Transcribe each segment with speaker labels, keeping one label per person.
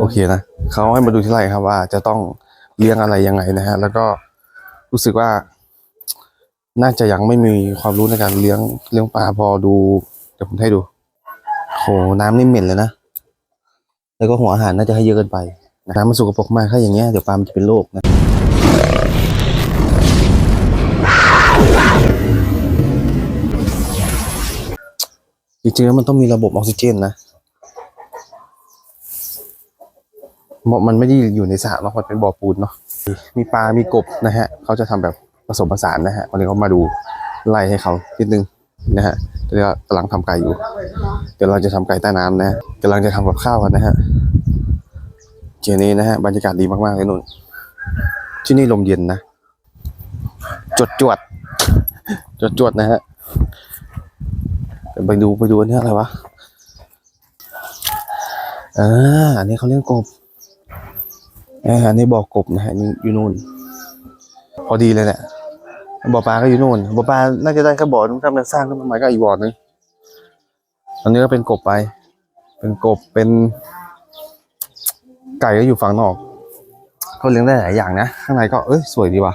Speaker 1: โอเคนะเขาให้มาดูที่ไรครับว่าจะต้องเลี้ยงอะไรยังไงนะฮะ แล้วก็รู้สึกว่า น่าจะยังไม่มีความรู้ในการเลี้ยงเลี้ยงปลาพอดู เดี๋ยวผมให้ดูโหน้ำนี่เหม็นเลยนะ แล้วก็หัวอาหารน่าจะให้เยอะเกินไป นะน้ำมันสกปรกมากถ้าอย่างเงี้ยเดี๋ยวปลามันจะเป็นโรคนะจริงๆแล้วมันต้องมีระบบออกซิเจนนะมันไม่ได้อยู่ในสระเนาะมันเป็นบ่อปูนเนาะมีปลา มีกบนะฮะ เขาจะทำแบบผสมผสานนะฮะ วันนี้เขามาดูไล่ให้เขานิดนึงนะฮะเดี๋ยวกำลังทำไก่อยู่ เดี๋ยวเราจะทำไก่ใต้น้ำนะกำลังจะทำกับข้าวกันนะฮะ เจนี้นะฮะบรรยากาศดีมากๆเลยนุ่น ที่นี่ลมเย็นนะ จวดจวดจวดจวดนะฮะไปดูไปดูอันนี้อะไรวะอ่าอันนี้เขาเรียกกบอ่าอันนี้บ่อกบนะฮะอยู่นู่น พอดีเลยแหละบ่อปลาก็อยู่นู่นบ่อปลาน่าจะได้แค่บ่อนึงถ้ามันสร้างขึ้นมาใหม่ก็อีกบ่อนึงอันนี้ก็เป็นกบไป เป็นกบเป็น ไก่ก็อยู่ฝั่งนอกเขาเลี้ยงได้หลายอย่างนะ ข้างในก็เอ้ยสวยดีว่ะ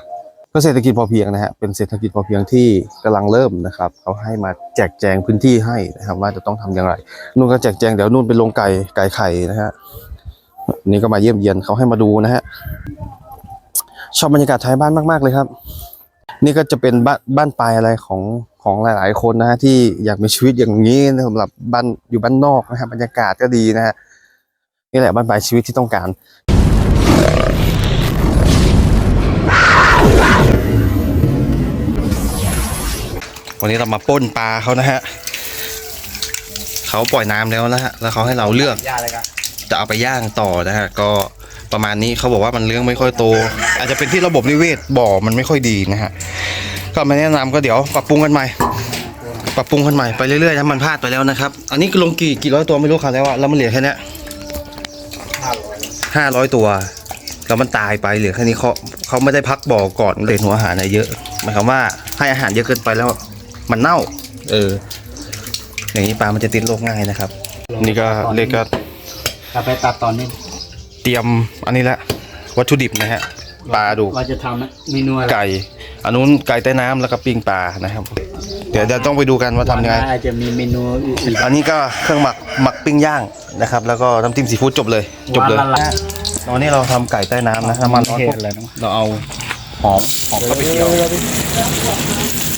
Speaker 1: ก็เศรษฐกิจพอเพียงนะฮะเป็นเศรษฐกิจพอเพียงที่กำลังเริ่มนะครับเขาให้มาแจกแจงพื้นที่ให้นะครับ ว่าจะต้องทำอย่างไรนู่นก็แจกแจงเดี๋ยวนู่นเป็นโรงไก่ไก่ไข่นะฮะนี่ก็มาเยี่ยมเยียนเขาให้มาดูนะฮะชอบบรรยากาศไทยบ้านมากๆเลยครับ นี่ก็จะเป็นบ้านบ้านปลายอะไรของของหลาย ๆ คนนะฮะที่อยากมีชีวิตอย่างนี้นะสำหรับบ้านอยู่บ้านนอกนะครับบรรยากาศก็ดีนะฮะ นี่แหละบ้านปลายชีวิตที่ต้องการ วันนี้เรามาปล้นปลาเขานะฮะเขาปล่อยน้ำแล้วนะฮะแล้วเขาให้เราเลือก
Speaker 2: ยาอะไรกัน
Speaker 1: จะเอาไปย่างต่อนะฮะก็ประมาณนี้เขาบอกว่ามันเลี้ยงไม่ค่อยโต อาจจะเป็นที่ระบบนิเวศบ่อมันไม่ค่อยดีนะฮะก็มาแนะนำก็เดี๋ยวปรับปรุงกันใหม่ ปรับปรุงกันใหม่ไปเรื่อยๆนะมันพลาดไปแล้วนะครับ อันนี้ลงกี่กี่ร้อยตัวไม่รู้ครับแล้วอะแล้วมันเหลือแค่เนี้ย ห้าร้อยตัว แล้วมันตายไปเหลือแค่นี้เขาเขาไม่ได้พักบ่อก่อนเลยหัวอาหารอะไรเยอะหมายความว่าให้อาหารเยอะเกินไปแล้วมันเน่า เออ อย่างนี้ปลามันจะติดโรคง่ายนะครับ นี่ก็เล็กก็
Speaker 2: กลับไปตัดตอนนี้
Speaker 1: เตรียมอันนี้ละวัตถุดิบนะฮะปลาดู
Speaker 2: เราจะทำเมนูอะไร
Speaker 1: ไก่อันนู้นไก่ใต้น้ำแล้วก็ปิ้งปลานะครับ เดี๋ยวเดี๋ยวต้องไปดูกันว่าทำยังไง
Speaker 2: อาจจะมีเมนูอีก
Speaker 1: อันนี้ก็เครื่องหมักหมักปิ้งย่างนะครับ แล้วก็น้ำจิ้มซีฟู้ดจบเลย จบเลย
Speaker 2: วันละละ
Speaker 1: ตอนนี้เราทำไก่ใต้น้ำนะน้ำมันร้อน
Speaker 2: เท
Speaker 1: ปุ๊
Speaker 2: ศ
Speaker 1: บ
Speaker 2: อะไรนะ
Speaker 1: เราเอาหอมหอมเข้าไปเจียว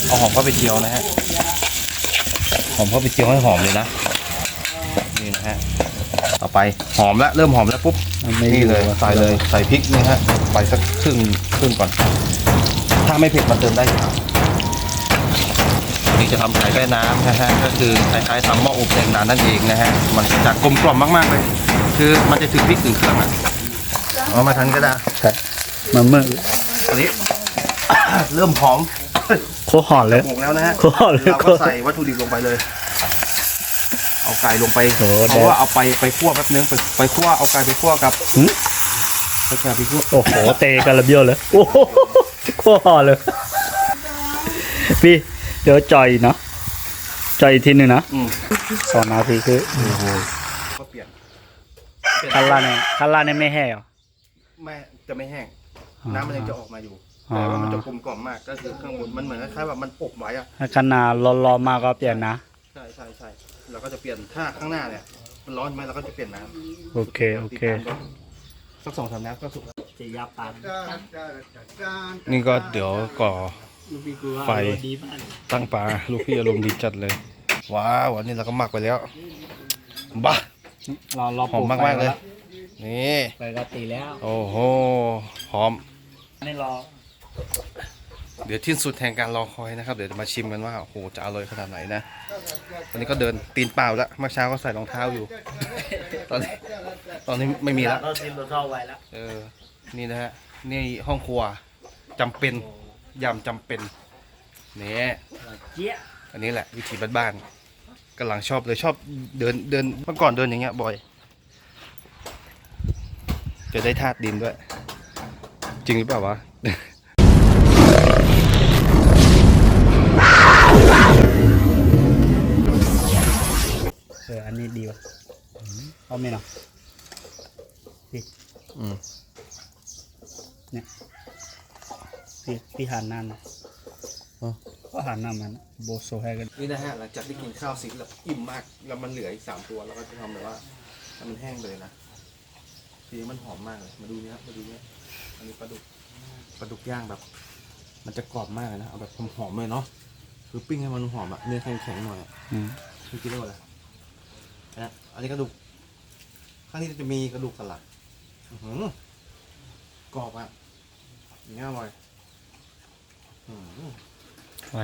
Speaker 1: เอาหอมเข้าไปเจียวนะฮะหอมเข้าไปเจียวให้หอมเลยนะนี่นะฮะต่อไปหอมแล้วเริ่มหอมแล้วปุ๊บ
Speaker 2: มันไม่
Speaker 1: นี่เลย
Speaker 2: อยู่อะ
Speaker 1: ใส่เลยใส่พริกนี่ฮะไปสักครึ่งครึ่งก่อน ถ้าไม่เผ็ดมาเติมได้ครับ นี่จะทำไก่ใต้น้ำนะฮะก็คือคล้ายๆทำหม้ออบแรงนานนั่นเองนะฮะมันจะกลมกล่อมมากๆเลย คือมันจะถึงพริกถึงเครื่องอะเอามาทันก็ได้
Speaker 2: มันเมื่อ
Speaker 1: ตอนนี้ เริ่มหอม
Speaker 2: โคตรหอมเลย
Speaker 1: หมกแล้วนะฮะ
Speaker 2: โคตรหอมเลย
Speaker 1: เราก็ใส่วัตถุดิบลงไปเลย เอาไก่ลงไป
Speaker 2: โอ้โห
Speaker 1: เพราะว่าเอาไปไปคั่วแป๊บนึงไปไปคั่วเอาไก่ไปคั่วกับ
Speaker 2: หึ
Speaker 1: ไปไก่ไปคั่ว
Speaker 2: โอ้โหเตะกันระเบียวเลยโอ้โหโคตรหอมเลยพี่ เดี๋ยวจอยเนาะจอยอีกทีหนึ่งนะ
Speaker 1: อืม
Speaker 2: สองนาทีคือ
Speaker 1: ก็เปลี่ยน
Speaker 2: คันล่าเนี่ยคันล่าเนี่ยไม่แห้งเหรอ
Speaker 1: ไม่จะไม่แห้ง
Speaker 2: อ๋อ
Speaker 1: น้ำมันยังจะออกมาอยู่
Speaker 2: อ๋อ
Speaker 1: แต่ว่ามันจะกลมกล่อมมากก็คือข้างบนมันเหมือนคล้ายๆแบบมันปกไว้อะ
Speaker 2: ถ้าขนาดร้อนๆมากก็เปลี่ยนนะ
Speaker 1: ใช่ใช่ใช่เราก็จะเปลี่ยนถ้าข้างหน้าเนี่ยมันร้อนไหมเราก็จะเปลี่ยนน้ำ
Speaker 2: โอเคโอเค
Speaker 1: สักสองสามน้ำก็สุกแล้ว
Speaker 2: จะยับปาน
Speaker 1: นี่ก็เดี๋ยวก่อ
Speaker 2: ลูกพี่กูว่า
Speaker 1: ไฟ
Speaker 2: ดีมาก
Speaker 1: ตั้งปลาลูกพี่อารมณ์ดีจัดเลย ว้าววันนี้เราก็หมักไปแล้วบ้า
Speaker 2: เราเรา
Speaker 1: หอมมากๆเลย นี่
Speaker 2: ไปก็ตีแล้ว
Speaker 1: โอ้โหหอม
Speaker 2: นี่รอ
Speaker 1: เดี๋ยวที่สุดแห่งการรอคอยนะครับ เดี๋ยวจะมาชิมกันว่า โอ้โห จะอร่อยขนาดไหนนะ ตอนนี้ก็เดินตีนเปล่าแล้ว เมื่อเช้าก็ใส่รองเท้าอยู่ ตอนนี้ ตอนนี้ไม่มีแล้ว
Speaker 2: เราทีมเราเข้าไว้แล้ว
Speaker 1: เออ นี่นะฮะ นี่ห้องครัวจำเป็น ยำจำเป็นเนี่ย
Speaker 2: เจี๊ย
Speaker 1: อันนี้แหละวิถีบ้านๆกำลังชอบเลยชอบเดินเดินเมื่อก่อนเดินอย่างเงี้ยบ่อยจะได้ธาตุดินด้วย จริงหรือเปล่าวะ
Speaker 2: เอออันนี้ดีว่ะเอาไหมเนาะพี่
Speaker 1: อืม
Speaker 2: เนี่ย พี่พี่หันหน้ามา
Speaker 1: อ๋อ
Speaker 2: ก็หันหน้ามันโบโซให้กัน
Speaker 1: นี่นะฮะหลังจากที่กินข้าวซิกแล้วอิ่มมากแล้วมันเหลืออีกสามตัวเราก็จะทำแบบว่าให้มันแห้งไปเลยนะทีนี้มันหอมมากเลยมาดูเนี้ยมาดูเนี้ยอันนี้ปลาดุกปลาดุกย่างแบบ มันจะกรอบมากเลยนะเอาแบบหอมๆเลยเนาะคือปิ้งให้มันหอมอะเนื้อแข็งๆหน่อยอะ
Speaker 2: อืม
Speaker 1: คือกินได้หมดเลยนะอันนี้กระดูกข้างนี้จะมีกระดูกสันหลังอื้อหือกรอบอะอย่างนี้อร่อยอื้อหือ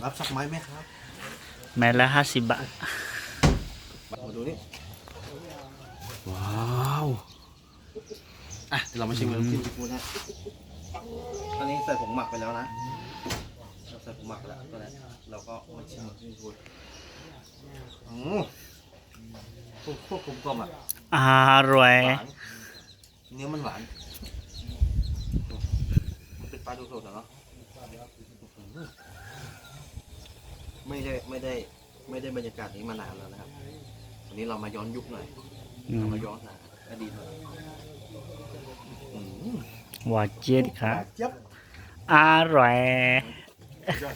Speaker 1: รับสักไม้ไหมครับ
Speaker 2: แม้ละห้าสิบบาท
Speaker 1: มาดูนี่ ว้าว อะเดี๋ยวเรามาชิมน้ำจิ้มซีฟู้ดนะอันนี้ใส่ผงหมักไปแล้วนะเราใส่ผงหมักไปแล้วตอนนี้เราก็มาชิมน้ำจิ้มซีฟู้ดอืมโคตรโคตรกลมกล่อมอะ
Speaker 2: อร่อย
Speaker 1: หวานเนื้อมันหวาน มันเป็นปลาดูสดอะเนาะ ไม่ได้ไม่ได้ ไม่ได้บรรยากาศนี้มานานแล้วนะครับ วันนี้เรามาย้อนยุคหน่อย
Speaker 2: อืม
Speaker 1: เรามาย้อนหาอดีตหน่อยอืม
Speaker 2: หวานเจี๊ยดครับ
Speaker 1: เจี๊ยบ
Speaker 2: อร่อย
Speaker 1: ยอด